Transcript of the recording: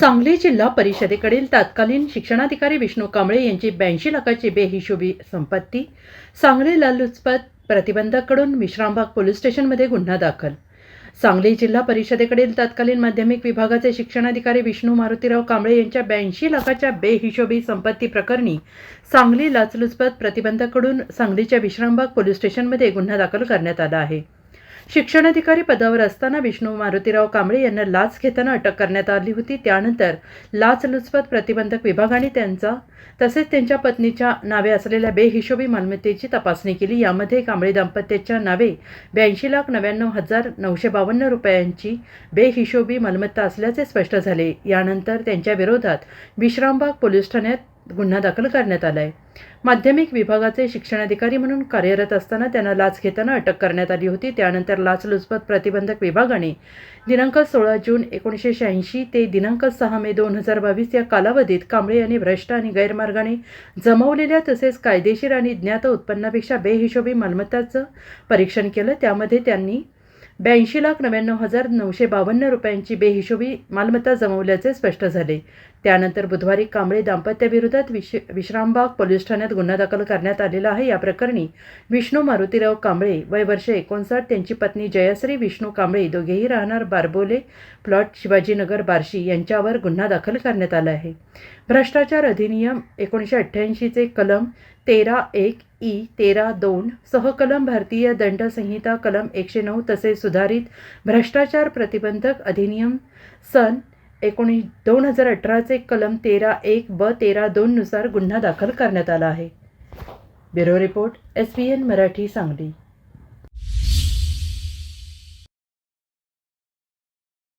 सांगली जिल्हा परिषदेकडील तत्कालीन शिक्षणाधिकारी विष्णू कांबळे यांची ब्याऐंशी लाखाची बेहिशोबी संपत्ती सांगली लालुचपत प्रतिबंधकडून विश्रामबाग पोलीस स्टेशनमध्ये गुन्हा दाखल. सांगली जिल्हा परिषदेकडील तत्कालीन माध्यमिक विभागाचे शिक्षणाधिकारी विष्णू मारुतीराव कांबळे यांच्या ब्याऐंशी लाखाच्या बेहिशोबी संपत्ती प्रकरणी सांगली लाचलुचपत प्रतिबंधकडून सांगलीच्या विश्रामबाग पोलीस स्टेशनमध्ये गुन्हा दाखल करण्यात आला आहे. शिक्षणाधिकारी पदावर असताना विष्णू मारुतीराव कांबळे यांना लाच घेताना अटक करण्यात आली होती. त्यानंतर लाचलुचपत प्रतिबंधक विभागाने त्यांचा तसेच त्यांच्या पत्नीच्या नावे असलेल्या बेहिशोबी मालमत्तेची तपासणी केली. यामध्ये कांबळे दाम्पत्याच्या नावे ब्याऐंशी लाख नव्याण्णव हजार नऊशे बावन्न रुपयांची बेहिशोबी मालमत्ता असल्याचे स्पष्ट झाले. यानंतर त्यांच्या विरोधात विश्रामबाग पोलीस ठाण्यात गुन्हा दाखल करण्यात आला आहे माध्यमिक विभागाचे शिक्षणाधिकारी म्हणून कार्यरत असताना त्यांना लाच घेताना अटक करण्यात आली होती. त्यानंतर लाचलुचपत प्रतिबंधक विभागाने दिनांक सोळा जून एकोणीसशे शहाऐंशी ते दिनांक सहा मे दोन हजार बावीस या कालावधीत कांबळे यांनी भ्रष्ट आणि गैरमार्गाने जमवलेल्या तसेच कायदेशीर आणि ज्ञात उत्पन्नापेक्षा बेहिशोबी मालमत्ताचं परीक्षण केलं. त्यामध्ये त्यांनी ब्याऐंशी लाख नव्याण्णव हजार नऊशे बावन्न रुपयांची बेहिशोबी मालमत्ता जमवल्याचे स्पष्ट झाले. त्यानंतर बुधवारी कांबळे दाम्पत्याविरोधात विश विश्रामबाग पोलीस ठाण्यात गुन्हा दाखल करण्यात आलेला आहे. या प्रकरणी विष्णू मारुतीराव कांबळे वय वर्ष एकोणसाठ त्यांची पत्नी जयश्री विष्णू कांबळे दोघेही राहणार बारबोले प्लॉट शिवाजीनगर बार्शी यांच्यावर गुन्हा दाखल करण्यात आला आहे. भ्रष्टाचार अधिनियम एकोणीसशे अठ्ठ्याऐंशीचे कलम तेरा एक ई तेरा दोन सहकलम भारतीय दंड संहिता कलम एकशे नऊ तसेच सुधारित भ्रष्टाचार प्रतिबंधक अधिनियम सन एकोणीस दोन हजार अठराचे कलम तेरा एक व तेरा दोननुसार गुन्हा दाखल करण्यात आला आहे. Bureau report S B N Marathi Sangli.